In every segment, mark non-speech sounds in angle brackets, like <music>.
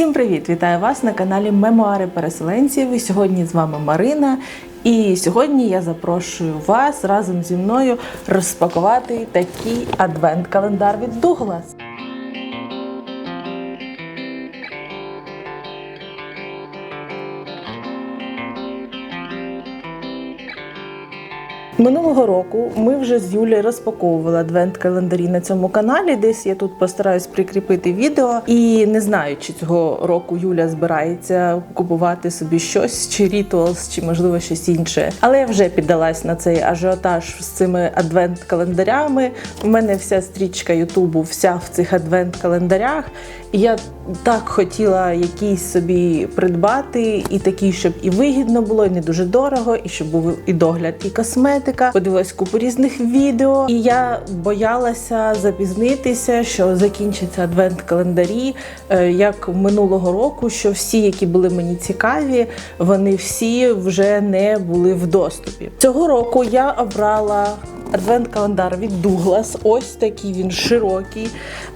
Всім привіт! Вітаю вас на каналі Мемуари переселенців. Сьогодні з вами Марина. І сьогодні я запрошую вас разом зі мною розпакувати такий адвент-календар від Дуглас. Минулого року ми вже з Юлією розпаковували адвент-календарі на цьому каналі. Десь я тут постараюсь прикріпити відео. І не знаю, чи цього року Юля збирається купувати собі щось, чи ритуалс, чи можливо щось інше. Але я вже піддалась на цей ажіотаж з цими адвент-календарями. У мене вся стрічка Ютубу, вся в цих адвент-календарях. Я так хотіла якийсь собі придбати, і такий, щоб і вигідно було, і не дуже дорого, і щоб був і догляд, і косметика. Подивилась купу різних відео, і я боялася запізнитися, що закінчаться адвент-календарі, е, як минулого року, що всі, які були мені цікаві, вони всі вже не були в доступі. Цього року я обрала Адвент-календар від Дуглас. Ось такий він широкий,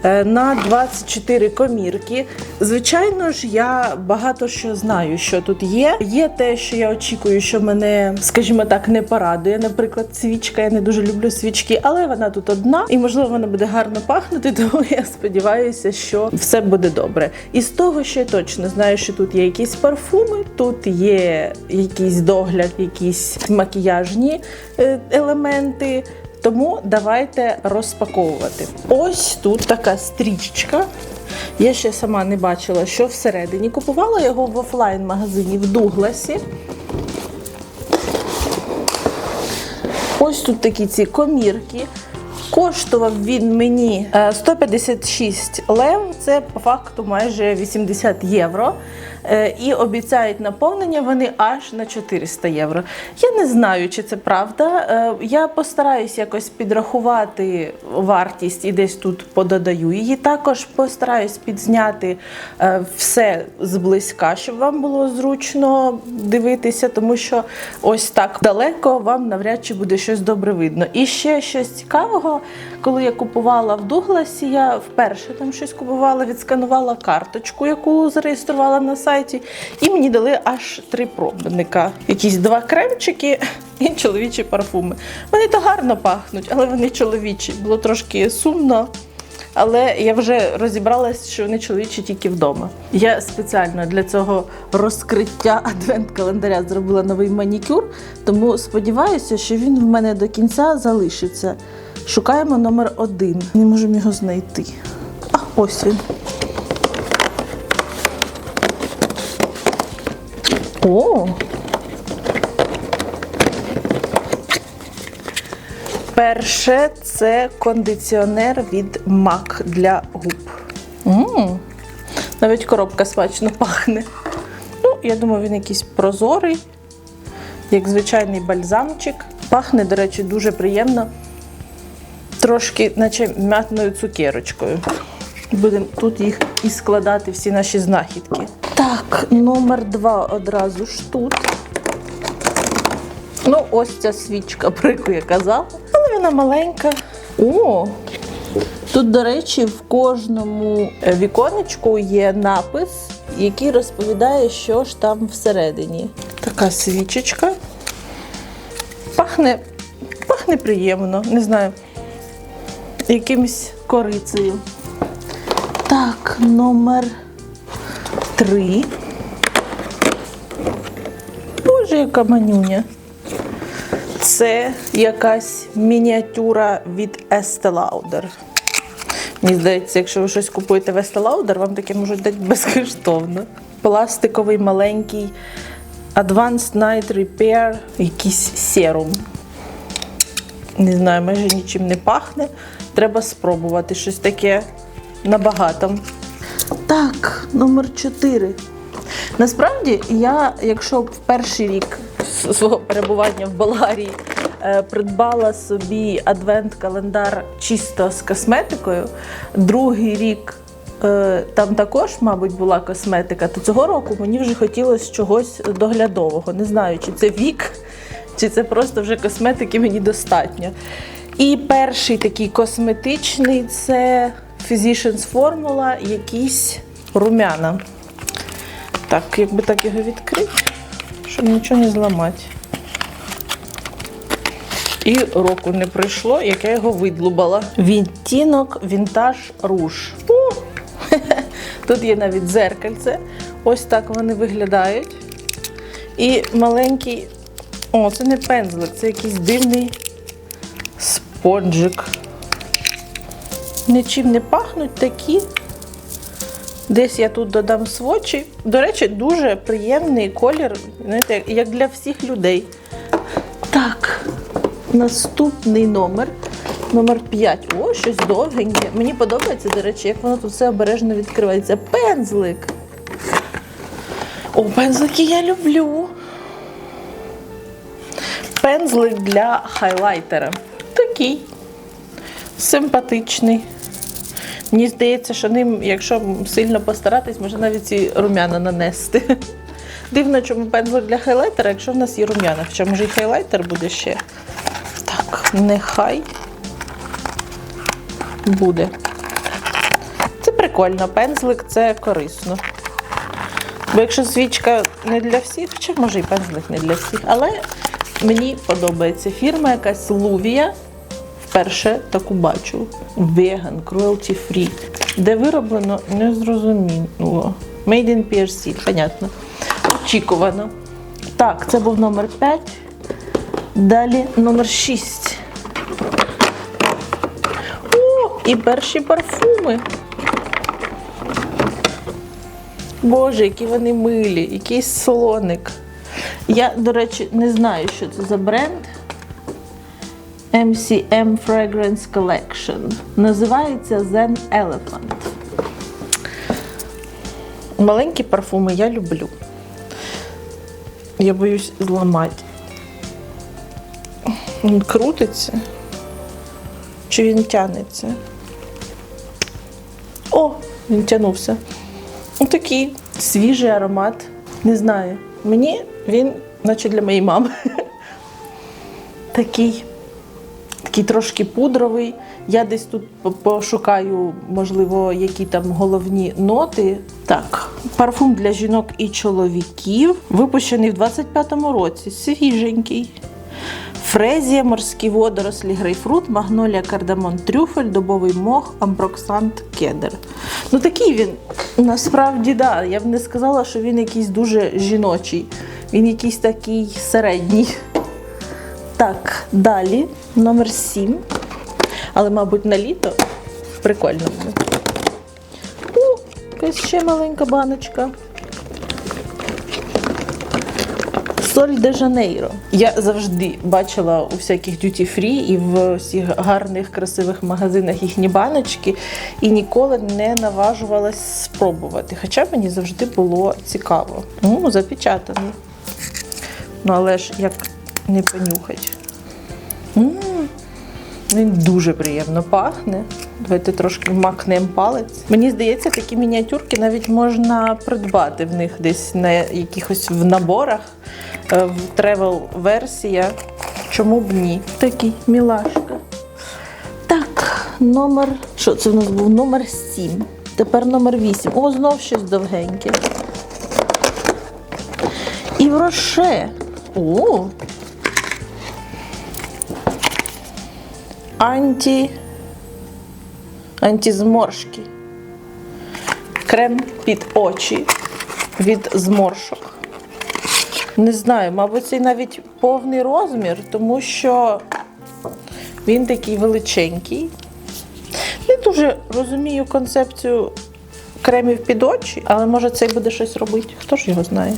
е, на 24 комірки. Звичайно ж, я багато що знаю, що тут є. Є те, що я очікую, що мене, скажімо так, не порадує. Наприклад, свічка. Я не дуже люблю свічки, але вона тут одна, і можливо вона буде гарно пахнути. <laughs> Тому я сподіваюся, що все буде добре. І з того, що я точно знаю, що тут є якісь парфуми, тут є якийсь догляд, якісь макіяжні е, елементи. Тому давайте розпаковувати. Ось тут така стрічка. Я ще сама не бачила, що всередині. Купувала його в офлайн-магазині в Дугласі. Ось тут такі ці комірки. Коштував він мені е, 156 лев, це по факту майже 80 євро. Е, І обіцяють наповнення вони аж на 400 євро. Я не знаю, чи це правда. Е, Я постараюсь якось підрахувати вартість і десь тут пододаю її. Також постараюсь підзняти е, все зблизька, щоб вам було зручно дивитися, тому що ось так далеко вам навряд чи буде щось добре видно. І ще щось цікавого, коли я купувала в Дугласі, я вперше там щось купувала, відсканувала карточку, яку зареєструвала на сайті, і мені дали аж три пробника. Якісь два кремчики і чоловічі парфуми. Вони то гарно пахнуть, але вони чоловічі. Було трошки сумно. Але я вже розібралась, що вони чоловічі тільки вдома. Я спеціально для цього розкриття адвент-календаря зробила новий манікюр, тому сподіваюся, що він в мене до кінця залишиться. Шукаємо номер один. Не можемо його знайти. А, ось він. О! Перше це кондиціонер від MAC для губ. м Навіть коробка смачно пахне. Ну, я думаю, він якийсь прозорий, як звичайний бальзамчик. Пахне, до речі, дуже приємно. Трошки, наче м'ятною цукерочкою. Будемо тут їх і складати всі наші знахідки. Так, номер два одразу ж тут. Ну, ось ця свічка, про яку я казала. Але вона маленька. О! Тут, до речі, в кожному віконечку є напис, який розповідає, що ж там всередині. Така свічечка. Пахне, пахне приємно, не знаю, якимось корицею. Так, номер три. Боже, яка манюня. Це якась мініатюра від Estee Lauder. Мені здається, якщо ви щось купуєте в Estee Lauder, вам таке можуть дати безкоштовно. Пластиковий маленький Advanced Night Repair, якийсь серум. Не знаю, майже нічим не пахне. Треба спробувати щось таке набагато. Так, номер 4. Насправді, я, якщо в перший рік свого перебування в Болгарії е, придбала собі адвент-календар чисто з косметикою, другий рік е, там також, мабуть, була косметика, то цього року мені вже хотілося чогось доглядового. Не знаю, чи це вік, чи це просто вже косметики мені достатньо. І перший такий косметичний це Physicians Formula, якісь румяна. Так, якби так його відкрити, щоб нічого не зламати. І року не пройшло, як я його видлубала. Відтінок вінтаж руж. О! Тут є навіть дзеркальце. Ось так вони виглядають. І маленький. О, це не пензлик, це якийсь дивний спонжик. Нічим не пахнуть такі. Десь я тут додам свочі. До речі, дуже приємний колір, знаєте, як- як для всіх людей. Так, наступний номер. Номер 5. О, щось довгеньке. Мені подобається, до речі, як воно тут все обережно відкривається. Пензлик. О, пензлики я люблю. Пензлик для хайлайтера. Такий. Симпатичний. Мені здається, що ним, якщо сильно постаратись, можна навіть і рум'яна нанести. Дивно, чому пензлик для хайлайтера, якщо в нас є рум'яна. Хоча може і хайлайтер буде ще. Так, нехай буде. Це прикольно, пензлик це корисно. Бо якщо свічка не для всіх, хоча може і пензлик не для всіх, але мені подобається фірма якась Лувія. Вперше таку бачу. Vegan, cruelty free. Де вироблено, не зрозуміло. Made in PRC, понятно. Очікувано. Так, це був номер 5. Далі номер 6. О, і перші парфуми. Боже, які вони милі, якийсь солоник. Я, до речі, не знаю, що це за бренд. MCM Fragrance Collection. Називається Zen Elephant. Маленькі парфуми я люблю. Я боюсь зламати. Він крутиться. Чи він тянеться? О, він тянувся. Отакий свіжий аромат. Не знаю. Мені він, наче для моєї мами. <laughs> Такий такий трошки пудровий. Я десь тут пошукаю, можливо, які там головні ноти. Так, парфум для жінок і чоловіків, випущений в 25-му році, свіженький. Фрезія, морські водорослі, грейпфрут, магнолія, кардамон, трюфель, дубовий мох, амброксант, кедр. Ну такий він насправді, да. Я б не сказала, що він якийсь дуже жіночий. Він якийсь такий середній. Так, далі номер 7. Але, мабуть, на літо прикольно буде. О, якась ще маленька баночка. Соль де Жанейро. Я завжди бачила у всяких дюті фрі і в всіх гарних, красивих магазинах їхні баночки, і ніколи не наважувалась спробувати. Хоча мені завжди було цікаво. Ну, запечатаний. Ну, але ж як не понюхать. М, Він дуже приємно пахне. Давайте трошки макнемо палець. Мені здається, такі мініатюрки навіть можна придбати в них десь на якихось в наборах, е, в тревел-версія. Чому б ні? Такий мілашка. Так, номер. Що це в нас був? Номер 7. Тепер номер 8. О, знов щось довгеньке. І в роше. О, анті. Антизморшки. Крем під очі від зморшок. Не знаю, мабуть, це навіть повний розмір, тому що він такий величенький. Не дуже розумію концепцію кремів під очі, але може цей буде щось робити. Хто ж його знає?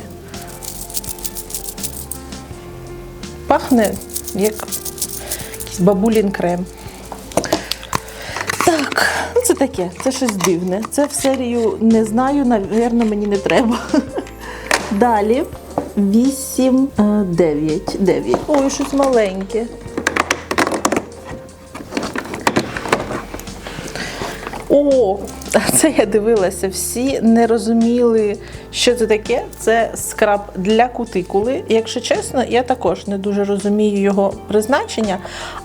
Пахне як бабулін крем. Так, ну це таке, це щось дивне. Це в серію не знаю, навірно, мені не треба. <laughs> Далі 8, 9, 9. Ой, щось маленьке. О, Це я дивилася, всі не розуміли, що це таке. Це скраб для кутикули. Якщо чесно, я також не дуже розумію його призначення,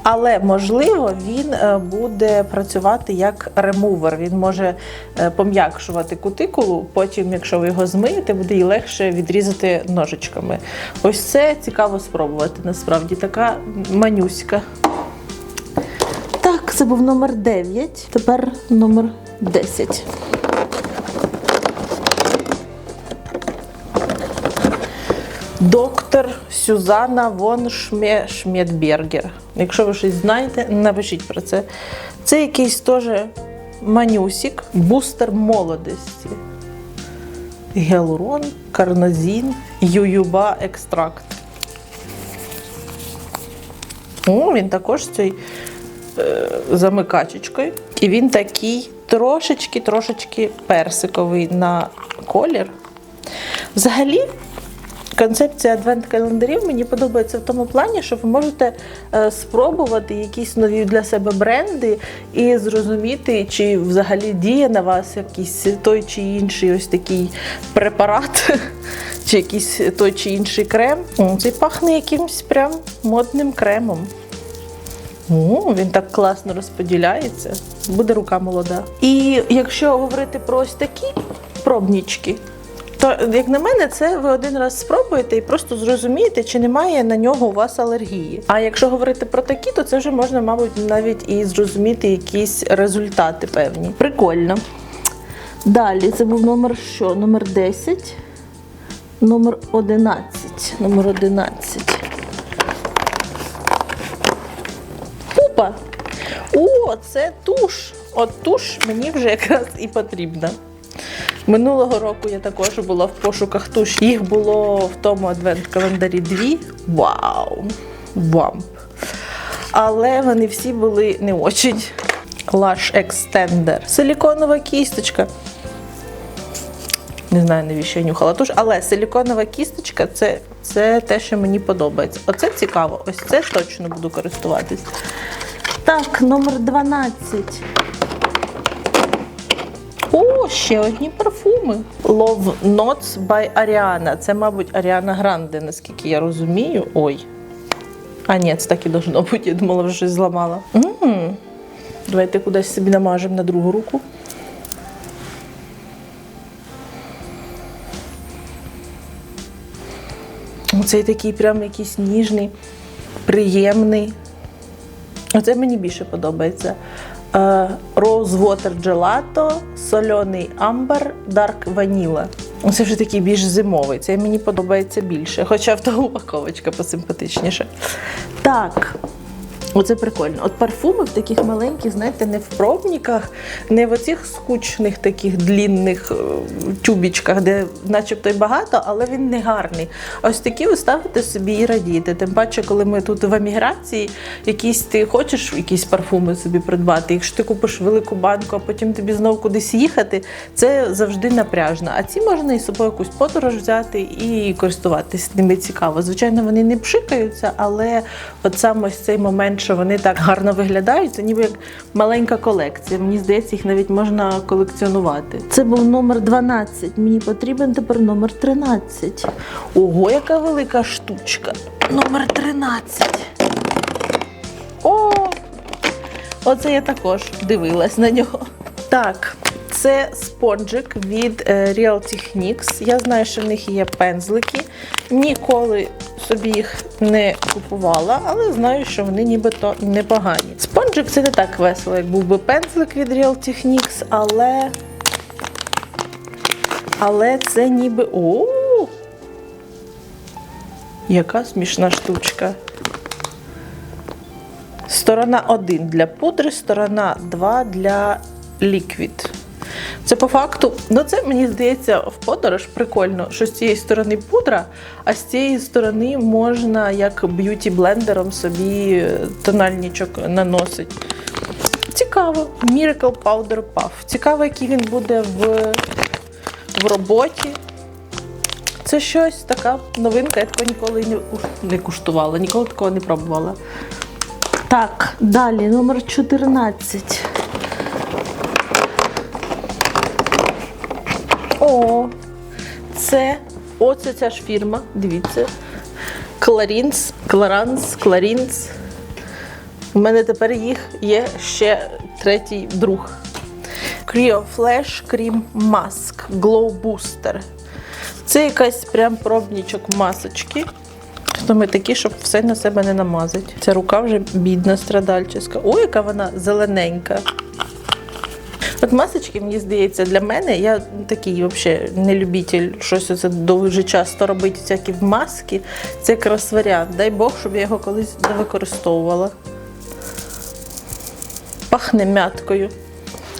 але можливо він е, буде працювати як ремувер. Він може е, пом'якшувати кутикулу. Потім, якщо ви його змиєте, буде її легше відрізати ножичками. Ось це цікаво спробувати. Насправді така манюська. Так, це був номер 9, тепер номер 10. Доктор Сюзанна Вон Шме... Шмедбергер. Якщо ви щось знаєте, напишіть про це. Це якийсь теж манюсік, бустер молодості. Гіалурон, карнозін, ююба екстракт. О, він також з цією е, замикачечкою. І він такий трошечки-трошечки персиковий на колір. Взагалі, концепція адвент-календарів мені подобається в тому плані, що ви можете е, спробувати якісь нові для себе бренди і зрозуміти, чи взагалі діє на вас якийсь той чи інший ось такий препарат, <laughs> чи якийсь той чи інший крем. О, Цей пахне якимось прям модним кремом. О, він так класно розподіляється. Буде рука молода. І якщо говорити про ось такі пробнічки, то, як на мене, це ви один раз спробуєте і просто зрозумієте, чи немає на нього у вас алергії. А якщо говорити про такі, то це вже можна, мабуть, навіть і зрозуміти якісь результати певні. Прикольно. Далі це був номер що? Номер 10, номер 11. Номер 11. О, це туш. От туш мені вже якраз і потрібна. Минулого року я також була в пошуках туш. Їх було в тому адвент-календарі дві. Вау! Вамп. Але вони всі були не очень. Lash Extender. Силіконова кісточка. Не знаю, навіщо я нюхала туш, але силіконова кісточка це, це те, що мені подобається. Оце цікаво. Ось це точно буду користуватись. Так, номер 12. О, ще одні парфуми. Love Notes by Ariana. Це, мабуть, Аріана Гранде, наскільки я розумію. Ой. А, ні, це так і должно бути. Я думала, вже щось зламала. м Давайте кудись собі намажемо на другу руку. Оцей такий прям якийсь ніжний, приємний. Оце мені більше подобається. Water Gelato, соляний амбар, Dark Vanilla. Це вже такий більш зимовий. Це мені подобається більше. Хоча в того упаковочка посимпатичніше. Так. Оце прикольно. От парфуми в таких маленьких, знаєте, не в пробниках, не в оцих скучних таких длінних е, тюбічках, де начебто й багато, але він не гарний. Ось такі ви ставите собі і радієте. Тим паче, коли ми тут в еміграції, якісь ти хочеш якісь парфуми собі придбати. Якщо ти купиш велику банку, а потім тобі знову кудись їхати, це завжди напряжно. А ці можна із собою якусь подорож взяти і користуватись ними цікаво. Звичайно, вони не пшикаються, але от саме ось цей момент, що вони так гарно виглядають, це ніби як маленька колекція. Мені здається, їх навіть можна колекціонувати. Це був номер 12. Мені потрібен тепер номер 13. Ого, яка велика штучка. Номер 13. О! Оце я також дивилась на нього. Так, це спонжик від е, Real Techniques. Я знаю, що в них є пензлики. Ніколи собі їх не купувала, але знаю, що вони нібито непогані. Спонжик це не так весело, як був би пензлик від Real Techniques, але. Але це ніби. О! Яка смішна штучка. Сторона 1 для пудри, сторона 2 для ліквід. Це по факту, ну це мені здається в подорож прикольно, що з цієї сторони пудра, а з цієї сторони можна як б'юті-блендером собі е, тональничок наносить. Цікаво. Miracle Powder Puff. Цікаво, який він буде в, в роботі. Це щось така новинка, я такого ніколи не, не куштувала, ніколи такого не пробувала. Так, далі номер 14. О, це оце ця ж фірма. Дивіться. Кларінс, Кларанс, Кларінс. У мене тепер їх є ще третій друг. Creo Flash Cream Mask Glow Booster. Це якась прям пробнічок масочки. Саме такі, щоб все на себе не намазати. Ця рука вже бідна, страдальчиська. Ой, яка вона зелененька. От масочки, мені здається, для мене, я такий взагалі не любитель щось оце дуже часто робити, всякі маски. Це якраз варіант. Дай Бог, щоб я його колись не використовувала. Пахне мяткою.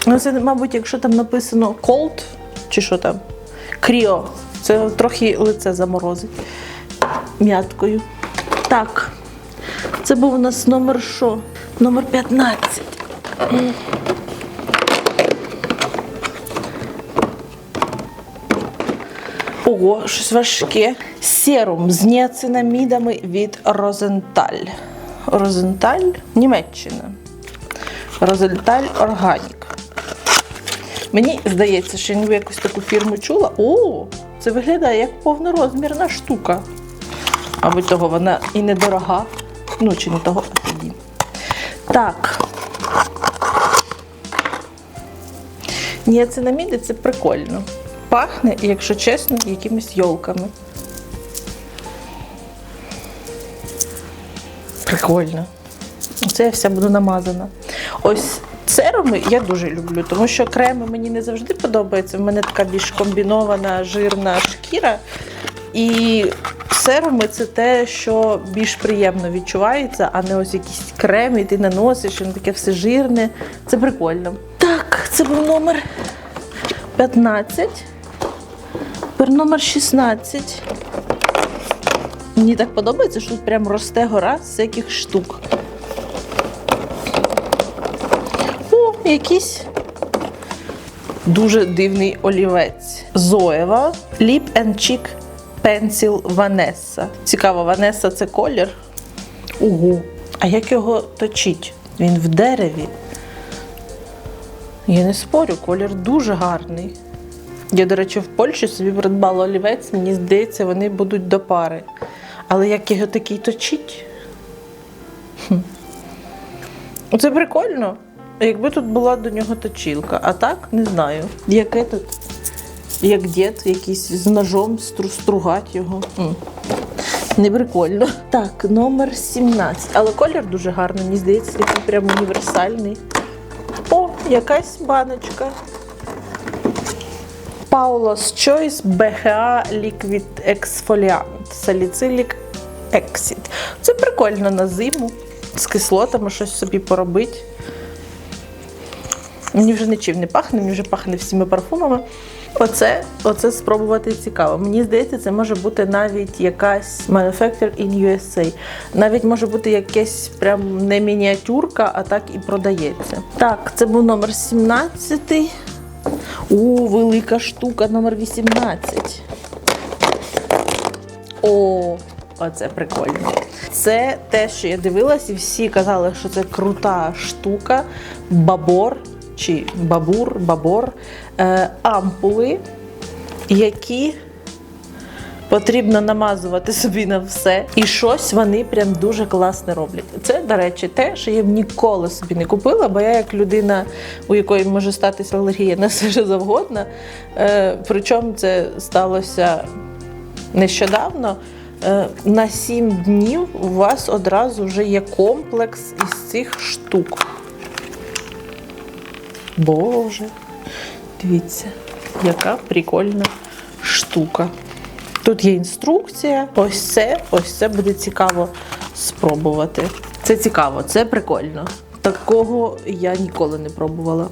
Ну, це, мабуть, якщо там написано cold, чи що там, кріо, це трохи лице заморозить мяткою. Так, це був у нас номер що? Номер 15. Ого, щось важке. Серум з ніацинамідами від Розенталь. Розенталь, Німеччина. Розенталь Органік. Мені здається, що я якусь таку фірму чула. О, це виглядає як повнорозмірна штука. Мабуть, того вона і недорога. Ну, чи не того, а тоді. Так. Ніацинаміди це прикольно. Пахне, якщо чесно, якимись йолками. Прикольно. Це я вся буду намазана. Ось серуми я дуже люблю, тому що креми мені не завжди подобаються. В мене така більш комбінована жирна шкіра. І серуми це те, що більш приємно відчувається, а не ось якісь креми, і ти наносиш, воно таке все жирне. Це прикольно. Так, це був номер 15. Тепер номер 16. Мені так подобається, що тут прям росте гора з всяких штук. О, якийсь дуже дивний олівець. Зоєва Lip and Cheek Pencil Vanessa. Цікаво, Ванеса це колір. Ого. А як його точить? Він в дереві. Я не спорю, колір дуже гарний. Я, до речі, в Польщі собі придбала олівець, мені здається, вони будуть до пари. Але як його такий точить? Це прикольно. Якби тут була до нього точилка, а так не знаю. Яке тут? Як дід якийсь з ножом стру- стругать його. М. Не прикольно. Так, номер 17. Але колір дуже гарний, мені здається, такий прям універсальний. О, якась баночка. Paula's Choice BHA Liquid Exfoliant Salicylic Exit. Це прикольно на зиму. З кислотами щось собі поробити. Мені вже нічим не пахне, мені вже пахне всіма парфумами. Оце, оце спробувати цікаво. Мені здається, це може бути навіть якась manufactured in USA. Навіть може бути якась прям не мініатюрка, а так і продається. Так, це був номер 17. О, велика штука, номер 18. О, оце прикольно. Це те, що я дивилась, і всі казали, що це крута штука. Бабор чи бабур, бабор, е, ампули, які потрібно намазувати собі на все. І щось вони прям дуже класне роблять. Це, до речі, те, що я б ніколи собі не купила, бо я як людина, у якої може статися алергія на все що завгодно. Е, причому це сталося нещодавно. Е, На 7 днів у вас одразу вже є комплекс із цих штук. Боже, дивіться, яка прикольна штука. Тут є інструкція. Ось це, ось це буде цікаво спробувати. Це цікаво, це прикольно. Такого я ніколи не пробувала.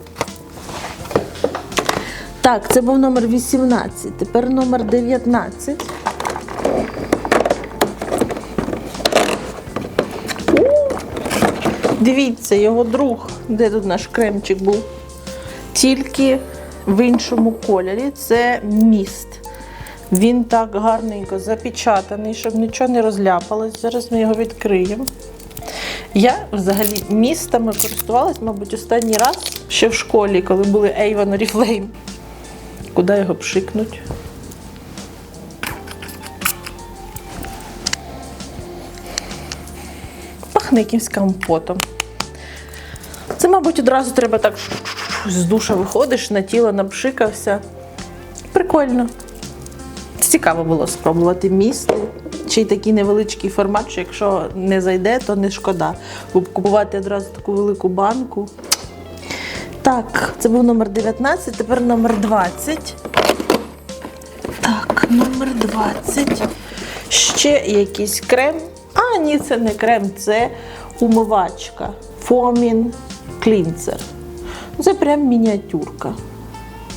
Так, це був номер 18, тепер номер 19. У, Дивіться, його друг, де тут наш кремчик був. Тільки в іншому кольорі це міст. Він так гарненько запечатаний, щоб нічого не розляпалось. Зараз ми його відкриємо. Я взагалі містами користувалась, мабуть, останній раз ще в школі, коли були Avon Oriflame. Куди його пшикнуть? Пахне якимсь компотом. Це, мабуть, одразу треба так з душа виходиш, на тіло напшикався. Прикольно. Цікаво було спробувати місто. Чи й такий невеличкий формат, що якщо не зайде, то не шкода. Бо купувати одразу таку велику банку. Так, це був номер 19, тепер номер 20. Так, номер 20. Ще якийсь крем. А, ні, це не крем, це умивачка. Foaming Cleanser. Це прям мініатюрка.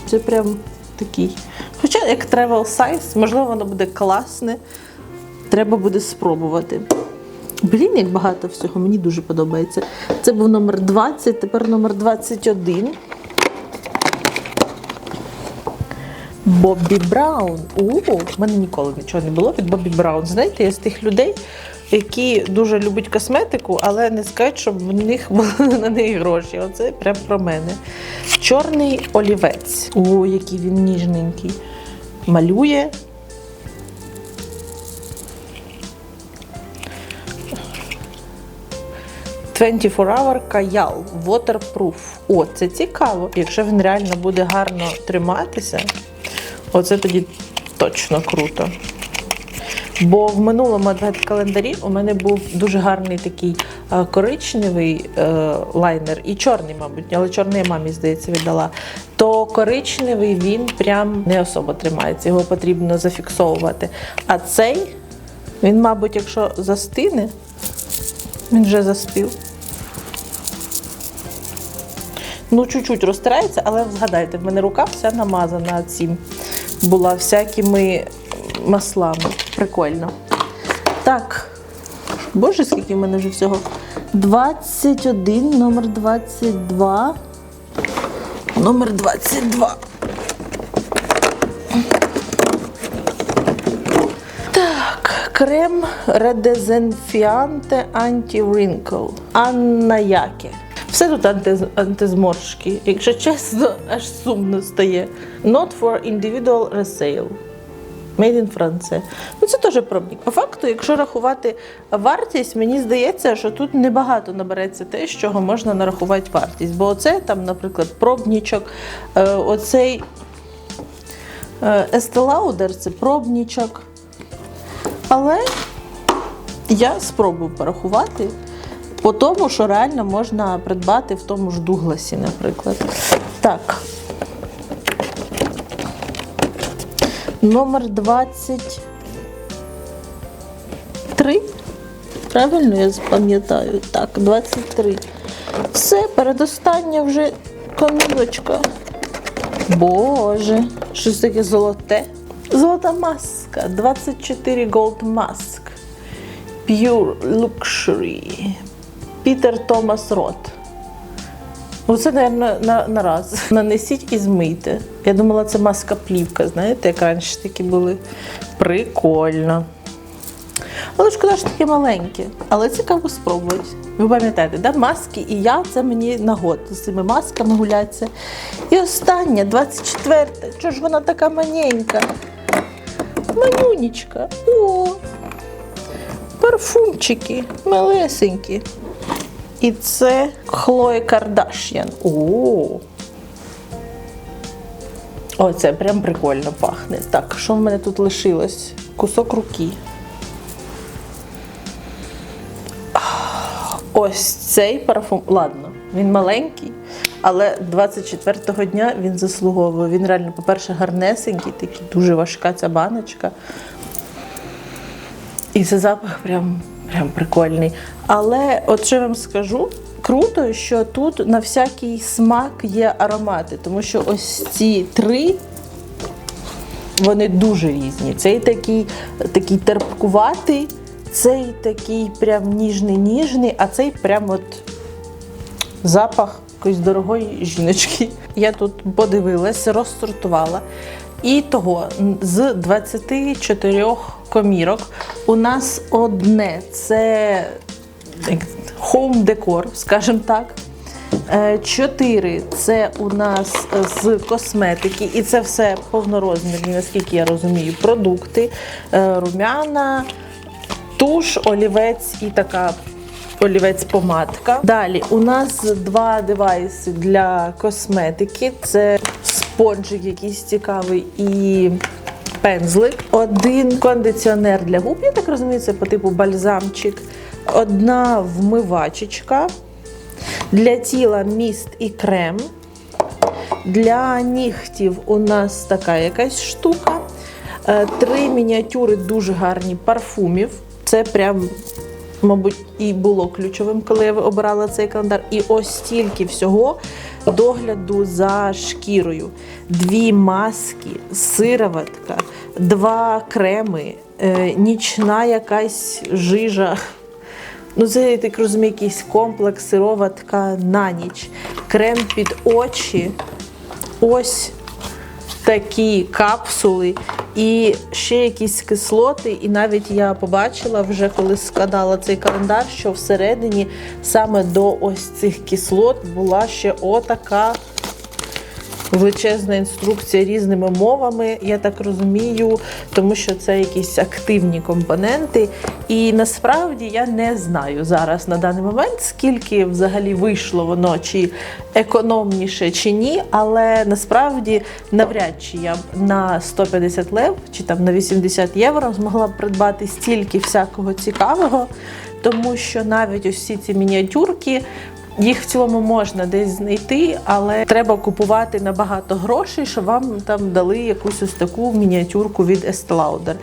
Це прям такий. Хоча як travel size, можливо, воно буде класне. Треба буде спробувати. Блін, як багато всього, мені дуже подобається. Це був номер 20, тепер номер 21. Боббі Браун. У, в мене ніколи нічого не було від Боббі Браун. Знаєте, я з тих людей, які дуже люблять косметику, але не скажуть, щоб в них <laughs> були на неї гроші. Оце прям про мене. Чорний олівець. О, який він ніжненький. Малює. «24 Hour Kajal Waterproof. О, це цікаво. Якщо він реально буде гарно триматися, оце тоді точно круто. Бо в минулому адвент-календарі у мене був дуже гарний такий е, коричневий е, лайнер і чорний, мабуть, але чорний мамі, здається, віддала. То коричневий він прям не особо тримається, його потрібно зафіксовувати. А цей, він, мабуть, якщо застине, він вже заспів. Ну, чуть-чуть розтирається, але згадайте, в мене рука вся намазана цим. Була всякими маслами. Прикольно. Так. Боже, скільки в мене вже всього. 21, номер 22. Номер 22. Так, крем Редезенфіанте Anti-Wrinkle. Анна Яке. Все тут анти, антизморшки. Якщо чесно, аж сумно стає. Not for individual resale. Made in France. Ну це теж пробник. По факту, якщо рахувати вартість, мені здається, що тут небагато набереться те, з чого можна нарахувати вартість. Бо оце там, наприклад, пробнічок, е, оцей е, Estee – це пробнічок. Але я спробую порахувати по тому, що реально можна придбати в тому ж Дугласі, наприклад. Так. Номер 23. Правильно я запам'ятаю? Так, 23. Все, передостання вже комірочка. Боже, щось таке золоте. Золота маска. 24 Gold Mask. Pure Luxury. Пітер Томас Рот. Оце, мабуть, на, на раз. Нанесіть і змийте. Я думала, це маска плівка, знаєте, як раніше такі були. Прикольно. Але шкода ж таке маленьке. Але цікаво спробувати. Ви пам'ятаєте, да? маски і я це мені нагод з цими масками гуляться. І остання, 24. Чого ж вона така маленька? Манюнічка. О! Парфумчики малесенькі. І це Хлоє Кардаш'ян. О. О, це прям прикольно пахне. Так, що в мене тут лишилось? Кусок руки. Ось цей парфум. Ладно, він маленький, але 24-го дня він заслуговує. Він реально, по-перше, гарнесенький, такий, дуже важка ця баночка. І це запах прям, прям прикольний. Але от що я вам скажу, круто, що тут на всякий смак є аромати, тому що ось ці три. Вони дуже різні. Цей такий, такий терпкуватий, цей такий прям ніжний-ніжний, а цей прям от запах якоїсь дорогої жіночки. Я тут подивилась, розсортувала. І того з 24 комірок у нас одне це home декор, скажімо так. Е, Чотири це у нас е, з косметики, і це все повнорозмірні, наскільки я розумію, продукти, Е, румяна, туш, олівець і така олівець помадка. Далі у нас два девайси для косметики. Це спонжик якийсь цікавий і пензлик. Один кондиціонер для губ, я так розумію, це по типу бальзамчик. Одна вмивачечка. Для тіла міст і крем. Для нігтів у нас така якась штука. Е, Три мініатюри дуже гарні парфумів. Це прям, мабуть, і було ключовим, коли я обирала цей календар. І ось стільки всього догляду за шкірою. Дві маски, сироватка, два креми, е, нічна якась жижа. Ну, це так розумію, якийсь комплекс, сироватка на ніч, крем під очі. Ось такі капсули і ще якісь кислоти. І навіть я побачила вже, коли складала цей календар, що всередині саме до ось цих кислот була ще отака величезна інструкція різними мовами, я так розумію, тому що це якісь активні компоненти. І насправді я не знаю зараз на даний момент, скільки взагалі вийшло воно, чи економніше, чи ні. Але насправді навряд чи я б на 150 лев чи там на 80 євро змогла б придбати стільки всякого цікавого, тому що навіть всі ці мініатюрки. Їх в цілому можна десь знайти, але треба купувати набагато грошей, щоб вам там дали якусь ось таку мініатюрку від Estelauder.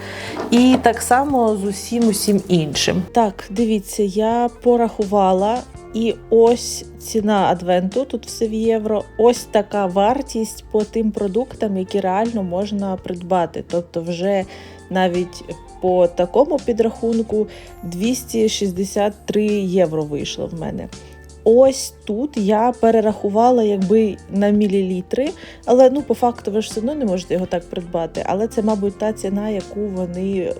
І так само з усім усім іншим. Так, дивіться, я порахувала. І ось ціна адвенту, тут все в євро. Ось така вартість по тим продуктам, які реально можна придбати. Тобто, вже навіть по такому підрахунку 263 євро вийшло в мене. Ось тут я перерахувала якби на мілілітри, але ну по факту ви ж все одно не можете його так придбати. Але це, мабуть, та ціна, яку вони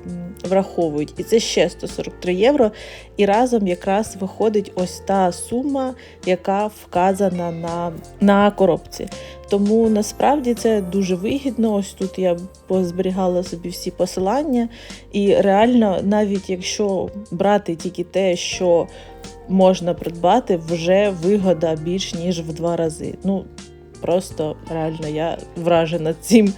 враховують. І це ще 143 євро. І разом якраз виходить ось та сума, яка вказана на, на коробці. Тому насправді це дуже вигідно. Ось тут я позберігала собі всі посилання. І реально, навіть якщо брати тільки те, що можна придбати, вже вигода більш ніж в два рази. Ну просто реально я вражена цим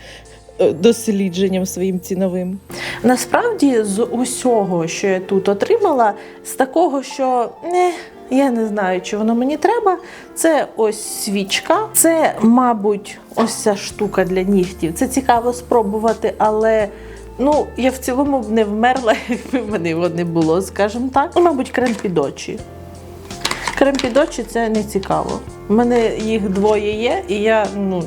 е, дослідженням своїм ціновим. Насправді, з усього, що я тут отримала, з такого, що не. Я не знаю, чи воно мені треба. Це ось свічка. Це, мабуть, ось ця штука для нігтів. Це цікаво спробувати, але ну, я в цілому б не вмерла, <laughs> якби мене не було, скажімо так. Ну, мабуть, крем під очі. Крем під це не цікаво. У мене їх двоє є, і я ну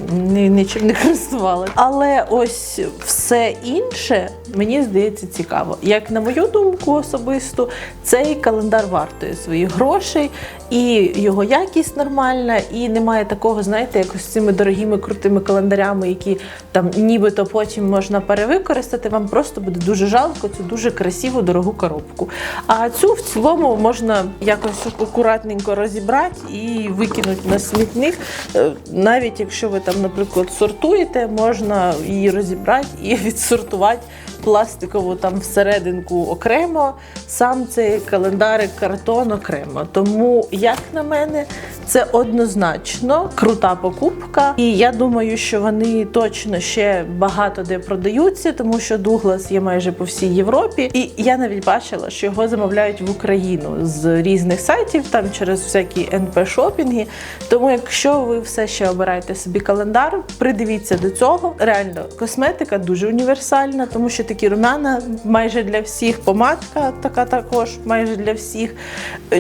нічим не користувала. Але ось все інше мені здається цікаво. Як на мою думку особисту, цей календар вартує своїх грошей, і його якість нормальна, і немає такого, знаєте, якось з цими дорогими крутими календарями, які там нібито потім можна перевикористати. Вам просто буде дуже жалко цю дуже красиву дорогу коробку. А цю в цілому можна якось акуратненько розібрати і викинути на смітник. Е, Навіть якщо ви там, наприклад, сортуєте, можна її розібрати і <laughs> відсортувати пластикову там всерединку окремо, сам цей календарик картон окремо. Тому, як на мене, це однозначно крута покупка. І я думаю, що вони точно ще багато де продаються, тому що Дуглас є майже по всій Європі. І я навіть бачила, що його замовляють в Україну з різних сайтів, там через всякі НП шопінги. Тому, якщо ви все ще обираєте собі календар, придивіться до цього. Реально, косметика дуже універсальна, тому що такі румяна майже для всіх, помадка така також майже для всіх.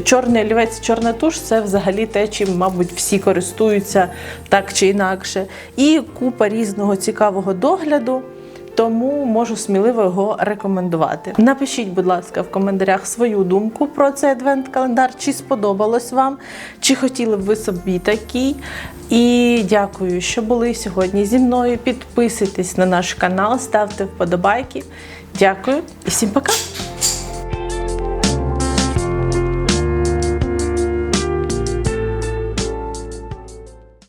Чорний олівець, чорна туш це взагалі те, чим, мабуть, всі користуються так чи інакше. І купа різного цікавого догляду. Тому можу сміливо його рекомендувати. Напишіть, будь ласка, в коментарях свою думку про цей адвент-календар, чи сподобалось вам, чи хотіли б ви собі такий. І дякую, що були сьогодні зі мною. Підписуйтесь на наш канал, ставте вподобайки. Дякую і всім пока!